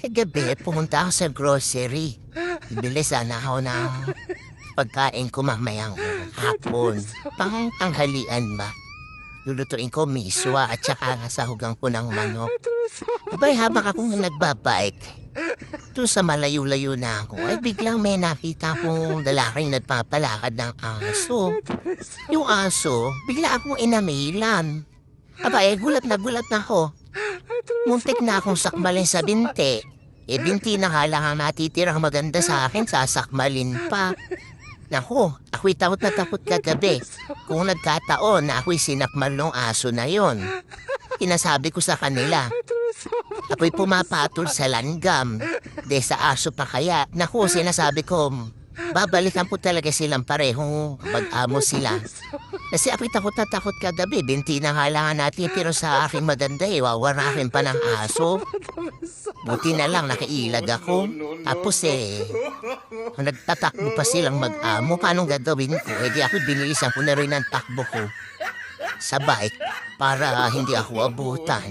Kagabi, pumunta ako sa grocery. Bili sana ako ng pagkain ko mamayang hapon. Pang tanghalian ba? Lulutuin ko miswa at saka sahugang ko ng manok. Abay, habang akong nagbabike, doon sa malayo-layo na ako, ay biglang may nakita kong lalaking nagpapalakad ng aso. Yung aso, bigla akong inamilan. Abay, gulat na gulat na ako. Muntik na akong sakmalin sa binte. E binti na nga lang ang natitirang maganda sa akin, sasakmalin pa. Naku, ako'y takot na takot kagabi. Kung nagkataon na ako'y sinakmal ng aso na yon. Inasabi ko sa kanila, ako'y pumapatol sa langgam. De sa aso pa kaya. Naku, sinasabi ko, babalikan po talaga silang pareho mag-amo sila. Kasi ako'y takot na takot kagabi. Binti na nga lang natin pero sa aking maganda eh, wawarakin pa ng aso. Buti na lang nakailag ako. Tapos eh, nagtatakbo pa silang mag-amo, paano gagawin ko? Eh di ako binilisan ko na rin ang takbo ko sa bike para hindi ako abutan.